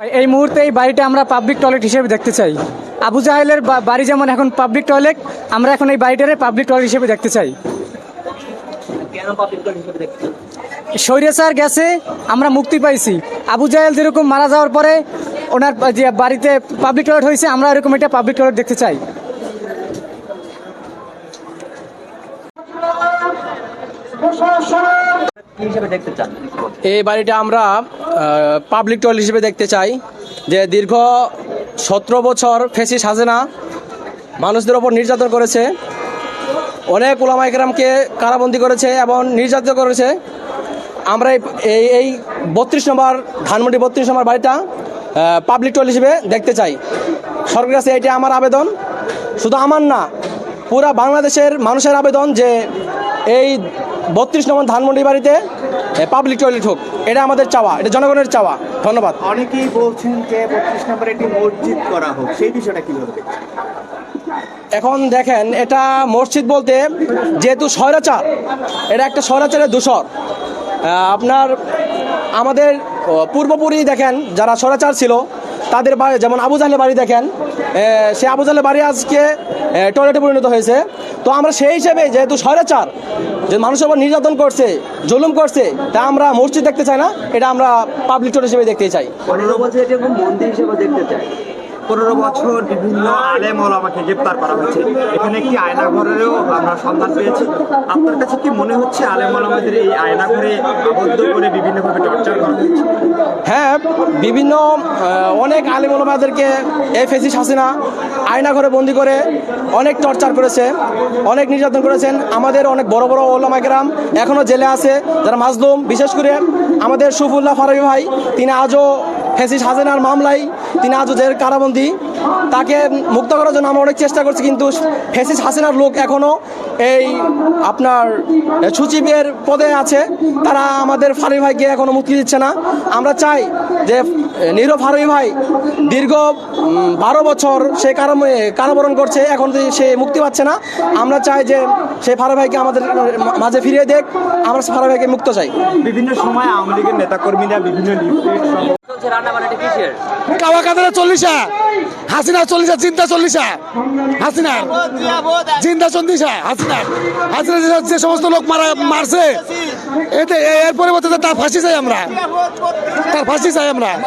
এই মুহূর্তে এই বাড়িটা আমরা পাবলিক টয়লেট হিসেবে দেখতে চাই। আবু জাহেলের বাড়ি যেমন এখন পাবলিক টয়লেট আমরা এখন এই বাড়িটারে পাবলিক টয়লেট হিসেবে দেখতে চাই। স্বৈরাচার গেছে, আমরা মুক্তি পাইছি। আবু জাহেল যেরকম মারা যাওয়ার পরে ওনার যে বাড়িতে পাবলিক টয়লেট হয়েছে, আমরা এরকম একটা পাবলিক টয়লেট দেখতে চাই। এই বাড়িটা আমরা পাবলিক টয়লেট হিসেবে দেখতে চাই, যে দীর্ঘ সতেরো বছর ফেসি সাজেনা মানুষদের ওপর নির্যাতন করেছে। অনেক ওলামা একরামকে কারাবন্দি করেছে এবং নির্যাতিত করেছে। আমরা এই এই বত্রিশ নম্বর, ধানমন্ডি বত্রিশ নম্বর বাড়িটা পাবলিক টয়লেট হিসেবে দেখতে চাই। সরকারের কাছে এটি আমার আবেদন। শুধু আমার না, পুরা বাংলাদেশের মানুষের আবেদন যে এই বত্রিশ নম্বর ধানমন্ডি বাড়িতে পাবলিক টয়লেট হোক এটা আমাদের চাওয়া এটা জনগণের চাওয়া। ধন্যবাদ। অনেকেই বলছেন যে বত্রিশ নম্বরে একটি মসজিদ করা হোক সেই বিষয়টা কীভাবে? এখন দেখেন এটা মসজিদ বলতে যেহেতু স্বৈরাচার এটা একটা স্বৈরাচারের দূষর আপনার আমাদের পূর্বপুরি দেখেন যারা স্বৈরাচার ছিল তাদের বাড়ি যেমন আবু জাহেলের বাড়ি দেখেন সে আবু জাহেলের বাড়ি আজকে টয়লেটে পরিণত হয়েছে। তো আমরা সেই হিসেবে যেহেতু স্বৈরাচার, যে মানুষের উপর নির্যাতন করছে, জুলুম করছে, তা আমরা মসজিদ দেখতে চাই না, এটা আমরা পাবলিক টয়লেট হিসেবে দেখতে চাই। মন্দির হিসেবে দেখতে চাই। পনেরো বছর বিভিন্ন আলেম আমাকে গ্রেপ্তার করা হয়েছে। এখানে একটি আয়না ঘরেরও আমরা সন্ধান পেয়েছি। আপনার কাছে কি মনে হচ্ছে আলেম আমাদের এই আয়না ঘরে আবদ্ধ করে বিভিন্নভাবে টর্চার করা হয়েছে? হ্যাঁ বিভিন্ন অনেক আলিম ওলামাদেরকে এই ফেসিস হাসিনা আয়না ঘরে বন্দি করে অনেক টর্চার করেছে, অনেক নির্যাতন করেছেন। আমাদের অনেক বড় বড় ওলামা গ্রাম এখনও জেলে আছে, যারা মাজলুম। বিশেষ করে আমাদের সুফুল্লাহ ফারাবি ভাই, তিনি আজও ফেসিস হাসিনার মামলায় তিনি আজও জেল কারাবন্দী। তাকে মুক্ত করার জন্য আমরা অনেক চেষ্টা করছি, কিন্তু ফেসিস হাসিনার লোক এখনও এই আপনার সচিবের পদে আছে। তারা আমাদের ফারুই ভাইকে এখনও মুক্তি দিচ্ছে না। আমরা চাই যে নীরব ফারুই ভাই দীর্ঘ বারো বছর সে কারাবরণ করছে এখন সে মুক্তি পাচ্ছে না। আমরা চাই যে সে ফারুই ভাইকে আমাদের মাঝে ফিরিয়ে দেখ আমরা ফারুই ভাইকে মুক্ত চাই। বিভিন্ন সময় আওয়ামী লীগের নেতাকর্মীরা বিভিন্ন কাওয়া চল্লিশা হাসিনা চল্লিশা চিন্তা চল্লিশা হাসিনা চিন্তা চল্লিশা হাসিনা যে- সমস্ত লোক মারা মারছে, এতে এর পরিবর্তে তার ফাঁসি চাই আমরা। তার ফাঁসি চাই আমরা।